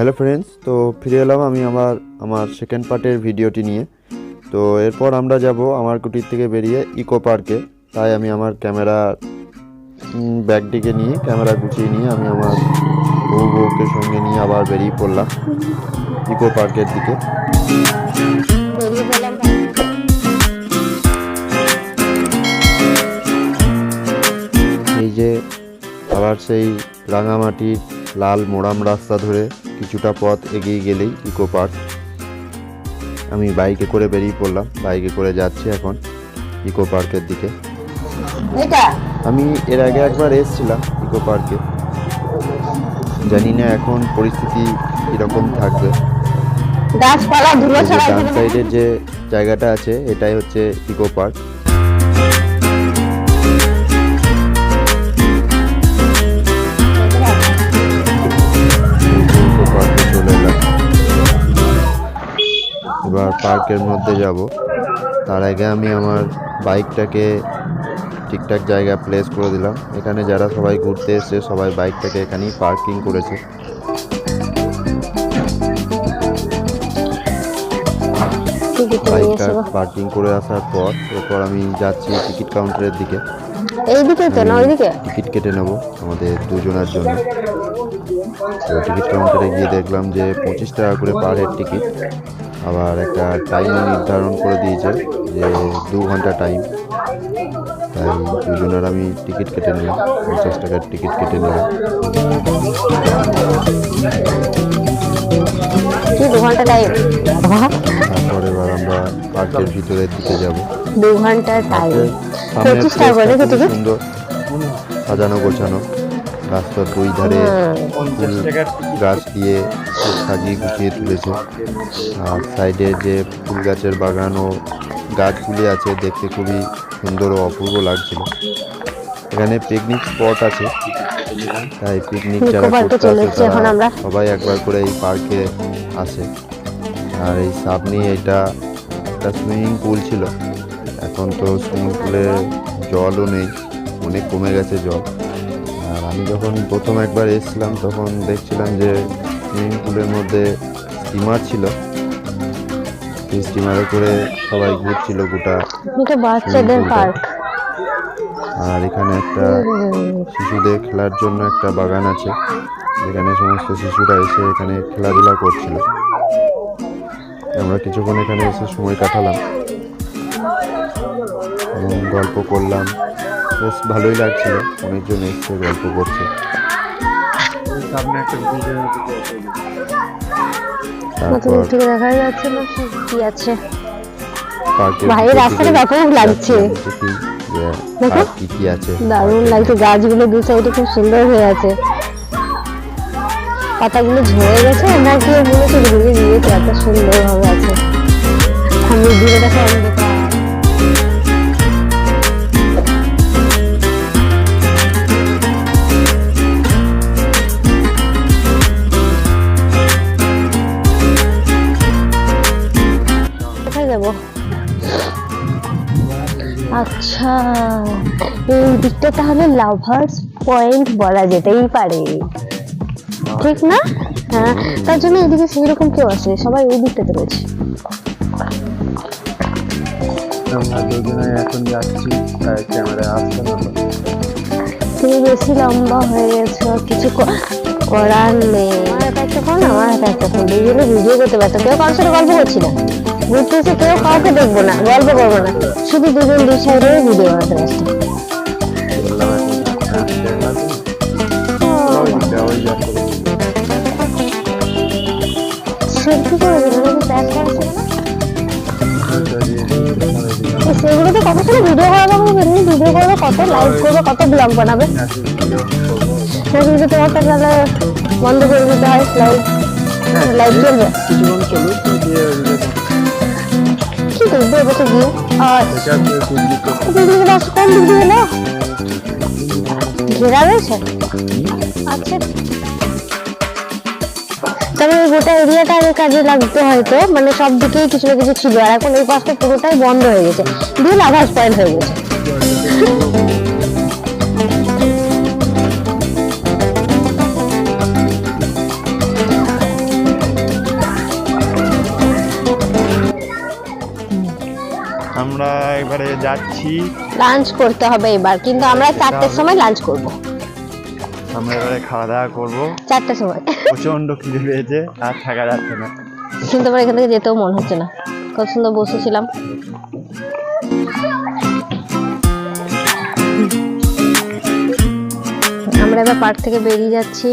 Hello friends তো ফিরে এলাম আমি আমার আমার সেকেন্ড পার্টের ভিডিওটি নিয়ে। তো এরপর আমরা যাব আমার কুটির থেকে বেরিয়ে ইকো পার্কে তাই আমি আমার ক্যামেরা ব্যাগটিকে নিয়ে ক্যামেরা গুছিয়ে নিয়ে আমি আমার বউ বউকে সঙ্গে নিয়ে আবার বেরিয়ে পড়লাম ইকো পার্কের দিকে। এই যে আবার সেই রাঙামাটির লাল মোড়াম রাস্তা ধরে কিছুটা পথ এগিয়ে গেলেই ইকো পার্ক আমি বাইকে করে বেরিয়ে পড়লাম বাইকে করে যাচ্ছি এখন ইকো পার্কের দিকে। আমি এর আগে একবার এসেছিলাম ইকো পার্কে জানি না এখন পরিস্থিতি কীরকম থাকবে। ডান সাইডের যে জায়গাটা আছে এটাই হচ্ছে ইকো পার্ক পার্কের মধ্যে যাব। তার আগে আমি আমার বাইকটাকে ঠিকঠাক জায়গায় প্লেস করে দিলাম। এখানে যারা সবাই ঘুরতে এসছে সবাই বাইকটাকে এখানেই পার্কিং করেছে। বাইকটা পার্কিং করে আসার পর এরপর আমি যাচ্ছি টিকিট কাউন্টারের দিকে। এইদিকে তো না ওইদিকে? টিকিট কেটে নেব আমাদের দুজনের জন্য। তো টিকিট কাউন্টারে গিয়ে দেখলাম যে পঁচিশ টাকা করে পার হেড টিকিট আবার একটা টাইম নির্ধারণ করে দিয়েছে যে দু ঘণ্টা টাইম তাই দুজনের আমি টিকিট কেটে নিলাম পঞ্চাশ টাকার টিকিট কেটে নিলাম। কি দু ঘণ্টা টাইম এবার আমরা পার্কের ভিতরের দিকে যাব। দু ঘণ্টা টাইম সুন্দর। সাজানো গোছানো। রাস্তার দুই ধারে ফুল গাছ দিয়ে সাজিয়ে গুছিয়ে তুলেছে। আর সাইডে যে ফুল গাছের বাগান ও গাছগুলি আছে দেখতে খুবই সুন্দর ও অপূর্ব লাগছিল। এখানে পিকনিক স্পট আছে। তাই পিকনিক নিকো যারা করতে আসে তারা সবাই একবার করে এই পার্কে আসে। আর এই সামনে এটা একটা সুইমিং পুল ছিল। এখন তো সুইমিং পুলে জলও নেই অনেক কমে গেছে জল। আর আমি যখন প্রথম একবার এসেছিলাম তখন দেখছিলাম যে সুইমিং পুলের মধ্যে স্টিমার ছিল। সেই স্টিমারে করে সবাই ঘুরছিল গোটা বাচ্চাদের পার্ক আর এখানে একটা শিশুদের খেলার জন্য একটা বাগান আছে। যেখানে সমস্ত শিশুরা এসে এখানে খেলাধুলা করছিল। আমরা কিছুক্ষণ এখানে এসে সময় কাটালাম। এবং গল্প করলাম। বেশ ভালোই লাগছিল। অনেকজন এসছে গল্প করছে। দেখা যাচ্ছে না কি আছে? রাস্তাটা ব্যাপক লাগছে। কি কি আছে দারুণ লাগছে গাছগুলো দু সাইডে খুব সুন্দর হয়ে আছে। পাতাগুলো ঝরে গেছে নাকি হচ্ছে ঘুরে দিয়েছে এত সুন্দর ভাবে আছে। আমি দূরে দেখা যাব আচ্ছা এই দিকটা তাহলে লাভার্স পয়েন্ট বলা যেতেই পারে। ঠিক না? হ্যাঁ তার জন্য এদিকে সেই রকম কেউ আসে সবাই ওই দিকটাতে রয়েছে। তুমি বেশি লম্বা হয়ে গেছো, কিছু করার নেই। আমার হাতে একটা ফোন আমার একটা ফোন দুজনে ভিডিও করতে পারতো। কেউ কারোর সাথে গল্প করছি না ঘুরতে কেউ কাউকে দেখব না গল্প করব না। শুধু দুজন দুই সাইডে ভিডিও বানাতে ব্যস্ত করে না সেগুলো তো কত সময় ভিডিও করা যাবে? এমনি ভিডিও করবে কত লাইভ করবে কত ব্লগ বানাবে? নাকি যদি তোমারটা তাহলে বন্ধ করে দিতে হয় লাইভ লাইভ চলবে। কি দেখবে এবছর গিয়ে আর বাস কোন দিক দিয়ে না? ঘেরা রয়েছে? আচ্ছা। তবে এই গোটা এরিয়াটা আগে কাজে লাগতে হয়তো মানে সব দিকেই কিছু না কিছু ছিল। আর এখন এই পাশটা পুরোটাই বন্ধ হয়ে গেছে। দিয়ে লাভাস পয়েন্ট হয়ে গেছে। যাচ্ছি। লাঞ্চ করতে হবে এবার কিন্তু আমরা চারটের সময় লাঞ্চ করব। আমরা এবারে খাওয়া দাওয়া করব। চারটের সময়। প্রচণ্ড খিদে পেয়েছে আর থাকা যাচ্ছে না। কিন্তু এখান থেকে যেতেও মন হচ্ছে না। কত সুন্দর বসেছিলাম। আমরা এবার পার্ক থেকে বেরিয়ে যাচ্ছি।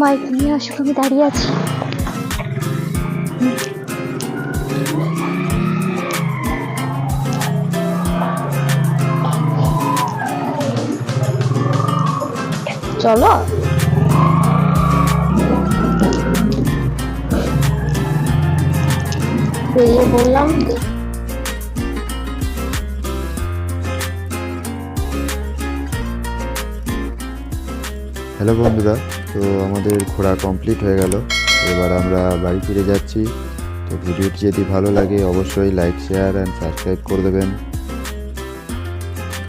বাইক নিয়ে আসুক আমি দাঁড়িয়ে আছি। চলো। পড়লাম হ্যালো বন্ধুরা, তো আমাদের ঘোরা কমপ্লিট হয়ে গেল। এবার আমরা বাড়ি ফিরে যাচ্ছি। তো ভিডিওটি যদি ভালো লাগে, অবশ্যই লাইক শেয়ার অ্যান্ড সাবস্ক্রাইব করে দেবেন।